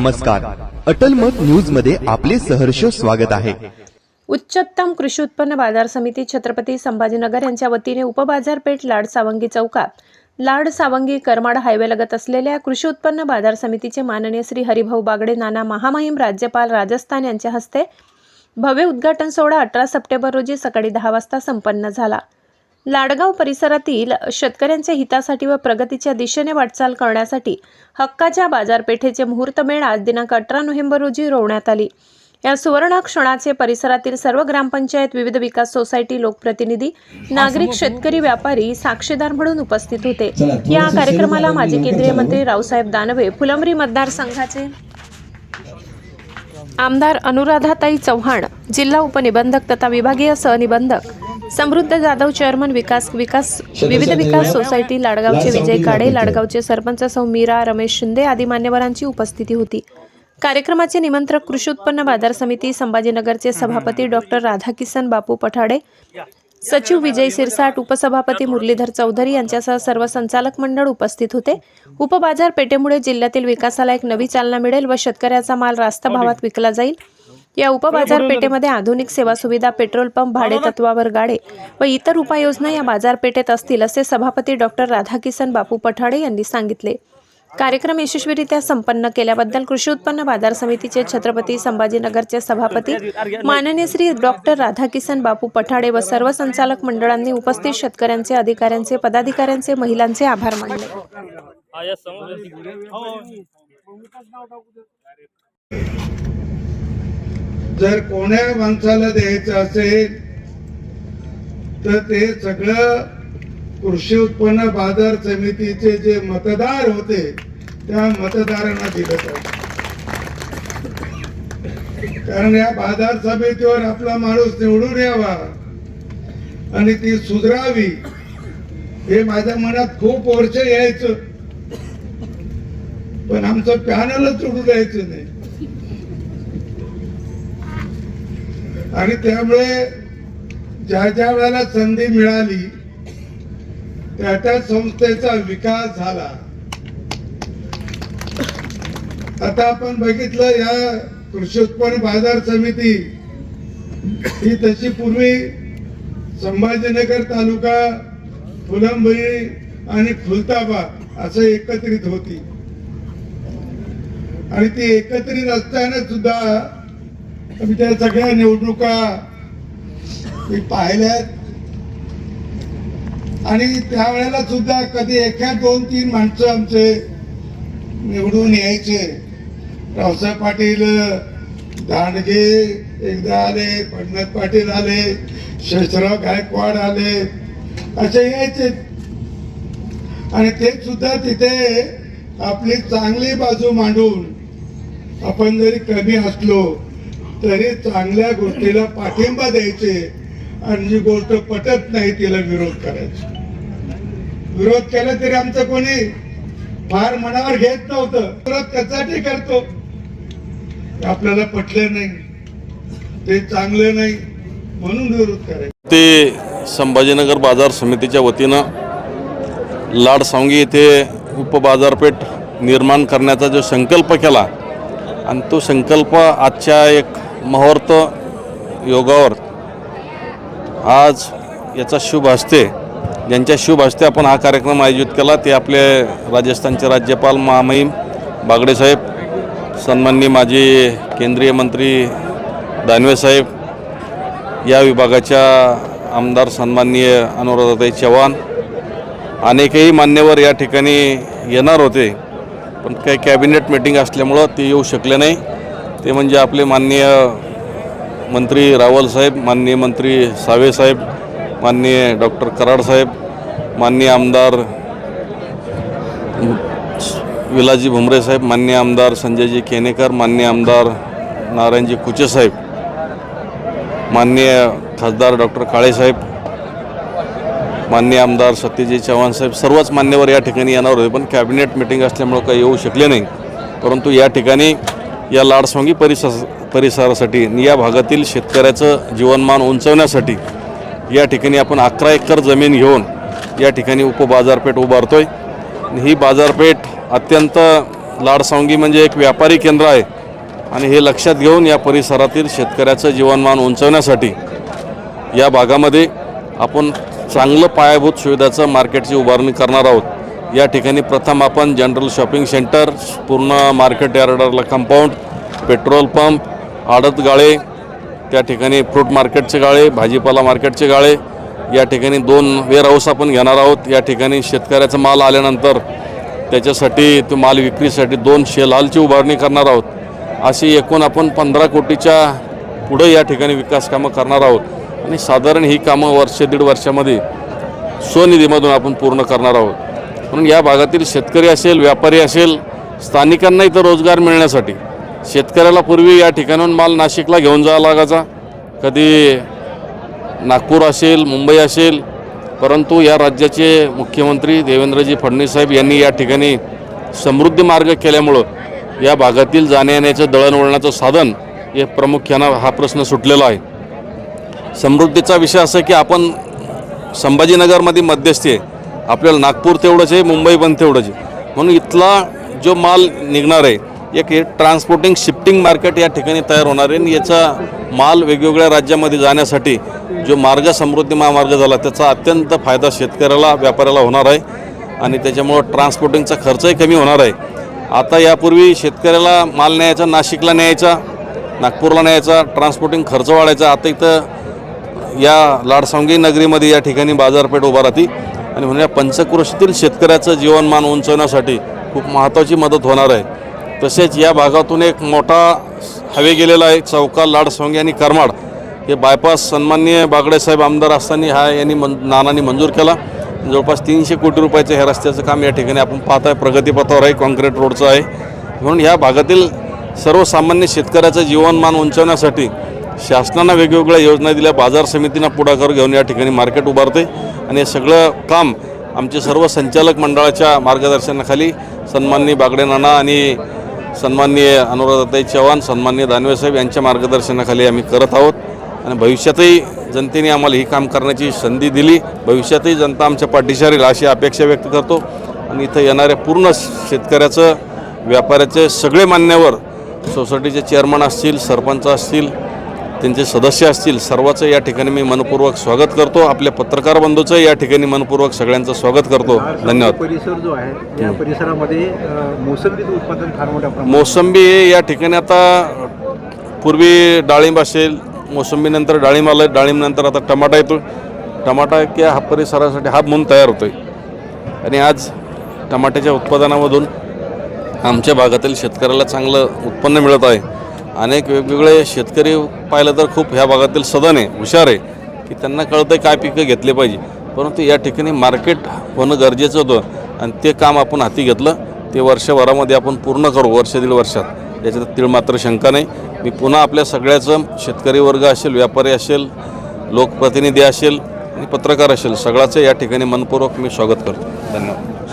नमस्कार. अटल मत न्यूजमध्ये आपले सहर्ष स्वागत आहे. उच्चतम कृषी उत्पन्न बाजार समिती छत्रपती संभाजीनगर यांच्या वतीने उपबाजारपेठ लाड सावंगी चौकात लाड सावंगी करमाड हायवे लगत असलेल्या कृषी उत्पन्न बाजार समितीचे माननीय श्री हरिभाऊ बागडे नाना महामहिम राज्यपाल राजस्थान यांच्या हस्ते भव्य उद्घाटन सोहळा अठरा सप्टेंबर रोजी सकाळी दहा वाजता संपन्न झाला. लाडगाव परिसरातील शेतकऱ्यांच्या हितासाठी व प्रगतीच्या दिशेने वाटचाल करण्यासाठी हक्काच्या बाजारपेठेचे मुहूर्तमेळ आज दिनांक अठरा नोव्हेंबर रोजी रोवण्यात आली. या सुवर्ण क्षणाचे परिसरातील सर्व ग्रामपंचायत विविध विकास सोसायटी लोकप्रतिनिधी नागरिक शेतकरी व्यापारी साक्षीदार म्हणून उपस्थित होते. या कार्यक्रमाला माजी केंद्रीय मंत्री रावसाहेब दानवे फुलंब्री मतदारसंघाचे आमदार अनुराधाताई चव्हाण जिल्हा उपनिबंधक तथा विभागीय सहनिबंधक समृद्ध जाधव चेअरमन विकास विकास विविध विकास सोसायटी लाडगावचे विजय काडे लाडगावचे सरपंच सौ मीरा रमेश शिंदे आदी मान्यवरांची उपस्थिती होती. कार्यक्रमाचे निमंत्रक कृषी उत्पन्न बाजार समिती संभाजीनगरचे सभापती डॉक्टर राधाकिसन बापू पठाडे सचिव विजय सिरसाट उपसभापती मुरलीधर चौधरी यांच्यासह सर्व संचालक मंडळ उपस्थित होते. उपबाजारपेठेमुळे जिल्ह्यातील विकासाला एक नवी चालना मिळेल व शेतकऱ्याचा माल रास्त भावात विकला जाईल. या उपबाजारपेठेमध्ये आधुनिक सेवा सुविधा पेट्रोल पंप भाडे तत्वावर गाडे व इतर उपाययोजना या बाजारपेठेत असतील असे सभापती डॉक्टर राधाकिसन बापू पठाडे यांनी सांगितले. कार्यक्रम यशस्वीरित्या संपन्न केल्याबद्दल कृषी उत्पन्न बाजार समितीचे छत्रपती संभाजीनगरचे सभापती माननीय श्री डॉक्टर राधाकिसन बापू पठाडे व सर्व संचालक मंडळांनी उपस्थित शेतकऱ्यांचे अधिकाऱ्यांचे पदाधिकाऱ्यांचे महिलांचे आभार मानले. जर कोण्या माणसाला द्यायचं असेल तर ते सगळं कृषी उत्पन्न बाजार समितीचे जे मतदार होते त्या मतदारांना दिलं पाहिजे कारण या बाजार समितीवर आपला माणूस निवडून यावा आणि ती सुधरावी हे माझ्या मनात खूप वर्ष यायचं. पण आमचं पॅनलच उडू द्यायचं नाही. आणि त्यामुळे ज्या ज्या वेळेला संधी मिळाली त्या त्या संस्थेचा विकास झाला. आता आपण बघितलं या कृषी उत्पन्न बाजार समिती ही तशी पूर्वी संभाजीनगर तालुका फुलंबरी आणि खुलताबाद असं एकत्रित होती. आणि ती एकत्रित असताना सुद्धा मी त्या सगळ्या निवडणुका मी पाहिल्यात आणि त्यावेळेला सुद्धा कधी एका दोन तीन माणसं आमचे निवडून यायचे. रावसाहेब पाटील दांडगे एकदा आले पंडित पाटील आले शशराव गायकवाड आले असे यायचे. आणि ते सुद्धा तिथे आपली चांगली बाजू मांडून आपण जरी कमी असलो तरी चांगल्या गोष्टीला पाठिंबा द्यायचे आणि जी गोष्ट पटत नाही तिला विरोध करायचा. विरोध केला तरी आमचं कोणी फार मनावर घेत नव्हतं. विरोध त्याच्यासाठी करतो? आपल्याला पटले नाही. ते चांगले नाही म्हणून विरोध करायचा. ते संभाजीनगर बाजार समितीच्या वतीनं लाडसांगी येथे उपबाजारपेठ निर्माण करण्याचा जो संकल्प केला आणि तो संकल्प आजच्या एक मुहूर्त योगावर. आज याचा शुभ हस्ते ज्यांच्या शुभ हस्ते आपण हा कार्यक्रम आयोजित केला ते आपले राजस्थानचे राज्यपाल महामहिम बागडेसाहेब सन्माननीय माजी केंद्रीय मंत्री दानवेसाहेब या विभागाच्या आमदार सन्माननीय अनुराधाताई चव्हाण अनेकही मान्यवर या ठिकाणी येणार होते पण काही कॅबिनेट मिटिंग असल्यामुळं ते येऊ शकले नाही. ते म्हणजे आपले माननीय मंत्री रावल साहेब माननीय मंत्री सावे साहेब माननीय डॉक्टर कराड साहेब माननीय आमदार विलाजी भुमरे साहेब माननीय आमदार संजयजी केनेकर माननीय आमदार नारायणजी कुचे साहेब माननीय खासदार डॉक्टर काळेसाहेब माननीय आमदार सत्यजी चव्हाण साहेब सर्वच मान्यवर या ठिकाणी येणार होते पण कॅबिनेट मिटिंग असल्यामुळं काही येऊ शकले नाही. परंतु या ठिकाणी या लाडसोंगी परिसर परिसरासाठी या भागातील शेतकऱ्याचं जीवनमान उंचवण्यासाठी या ठिकाणी आपण अकरा एकर जमीन घेऊन या ठिकाणी उपबाजारपेठ उभारतो आहे ही बाजारपेठ अत्यंत लाडसावंगी म्हणजे एक व्यापारी केंद्र आहे. आणि हे लक्षात घेऊन या परिसरातील शेतकऱ्याचं जीवनमान उंचवण्यासाठी या भागामध्ये आपण चांगलं पायाभूत सुविधाचं मार्केटची उभारणी करणार आहोत. या ठिकाणी प्रथम आपण जनरल शॉपिंग सेंटर पूर्ण मार्केट यार्डरला कंपाऊंड पेट्रोल पंप आडत गाळे त्या ठिकाणी फ्रूट मार्केटचे गाळे भाजीपाला मार्केटचे गाळे या ठिकाणी दोन वेअर हाऊस आपण घेणार आहोत. या ठिकाणी शेतकऱ्याचा माल आल्यानंतर त्याच्यासाठी तो माल विक्रीसाठी दोन शेलालची उभारणी करणार आहोत. अशी एकूण आपण पंधरा कोटीच्या पुढं या ठिकाणी विकास कामं करणार आहोत. आणि साधारण ही कामं वर्ष दीड वर्षामध्ये स्वनिधीमधून आपण पूर्ण करणार आहोत. म्हणून या भागातील शेतकरी असेल व्यापारी असेल स्थानिकांना इथं रोजगार मिळण्यासाठी. शेतकऱ्याला पूर्वी या ठिकाणाहून माल नाशिकला घेऊन जावा लागायचा. कधी नागपूर असेल मुंबई असेल परंतु या राज्याचे मुख्यमंत्री देवेंद्रजी फडणवीस साहेब यांनी या ठिकाणी समृद्धी मार्ग केल्यामुळं या भागातील जाण्यायेण्याचं दळणवळणाचं साधन हे प्रामुख्यानं हा प्रश्न सुटलेला आहे. समृद्धीचा विषय असा की आपण संभाजीनगरमध्ये मध्यस्थी आहे. आपल्याला नागपूर तेवढंच आहे मुंबई पण तेवढंच आहे. म्हणून इथला जो माल निघणार आहे एक हे ट्रान्सपोर्टिंग शिफ्टिंग मार्केट या ठिकाणी तयार होणार आहे आणि याचा माल वेगवेगळ्या राज्यामध्ये जाण्यासाठी जो मार्ग समृद्धी महामार्ग झाला त्याचा अत्यंत फायदा शेतकऱ्याला व्यापाऱ्याला होणार आहे. आणि त्याच्यामुळं ट्रान्सपोर्टिंगचा खर्चही कमी होणार आहे. आता यापूर्वी शेतकऱ्याला माल न्यायचा नाशिकला न्यायचा नागपूरला न्यायचा ट्रान्सपोर्टिंग खर्च वाढायचा. आता इथं या लाडसांगी नगरीमध्ये या ठिकाणी बाजारपेठ उभा राहते. आणि म्हणून या पंचक्रोशीतील शेतकऱ्याचं जीवनमान उंचवण्यासाठी खूप महत्त्वाची मदत होणार आहे. तसेच या भागातून एक मोठा हवे गेलेला आहे चौका लाडसांगी आणि करमाड. हे बायपास सन्माननीय बागडेसाहेब आमदार असताना हा यांनी मन नानांनी मंजूर केला. जवळपास तीनशे कोटी रुपयाचं हे रस्त्याचं काम या ठिकाणी आपण पाहत आहे प्रगतीपथावर आहे कॉन्क्रीट रोडचं आहे. म्हणून ह्या भागातील सर्वसामान्य शेतकऱ्याचं जीवनमान उंचवण्यासाठी शासनानं वेगवेगळ्या योजना दिल्या. बाजार समितीनं पुढाकार घेऊन या ठिकाणी मार्केट उभारते. आणि हे सगळं काम आमचे सर्व संचालक मंडळाच्या मार्गदर्शनाखाली सन्माननीय बागडे नाना आणि सन्माननीय अनुराधाताई चव्हाण सन्माननीय दानवे साहेब यांच्या मार्गदर्शनाखाली आम्ही करत आहोत. आणि भविष्यातही जनतेने आम्हाला ही काम करण्याची संधी दिली. भविष्यातही जनता आमच्या पाठीशी राहील अशी अपेक्षा व्यक्त करतो. आणि इथं येणाऱ्या पूर्ण शेतकऱ्याचं व्यापाऱ्याचे सगळे मान्यवर सोसायटीचे चेअरमन असतील सरपंच असतील त्यांचे सदस्य असतील सर्वांचं या ठिकाणी मी मनपूर्वक स्वागत करतो. आपल्या पत्रकार बंधूचं या ठिकाणी मनपूर्वक सगळ्यांचं स्वागत करतो. धन्यवाद. परिसर जो आहे या परिसरामध्ये मोसंबीचं उत्पादन फार मोठ्या प्रमाणात मोसंबी हे या ठिकाणी आता पूर्वी डाळिंब असेल मोसंबीनंतर डाळिंब आलं डाळिंबनंतर आता टमाटा येतो टमाटा की हा परिसरासाठी हाब म्हणून तयार होतो आहे आणि आज टमाट्याच्या उत्पादनामधून आमच्या भागातील शेतकऱ्याला चांगलं उत्पन्न मिळत आहे. अनेक वेगवेगळे शेतकरी पाहिलं तर खूप ह्या भागातील सदन आहे हुशार आहे की त्यांना कळतं काय पिकं घेतले पाहिजे. परंतु या ठिकाणी मार्केट होणं गरजेचं होतं आणि ते काम आपण हाती घेतलं ते वर्षभरामध्ये आपण पूर्ण करू वर्ष दीड वर्षात. याच्यात तीळ मात्र शंका नाही. मी पुन्हा आपल्या सगळ्याचं शेतकरी वर्ग असेल व्यापारी असेल लोकप्रतिनिधी असेल आणि पत्रकार असेल सगळ्याचं या ठिकाणी मनपूर्वक मी स्वागत करतो. धन्यवाद.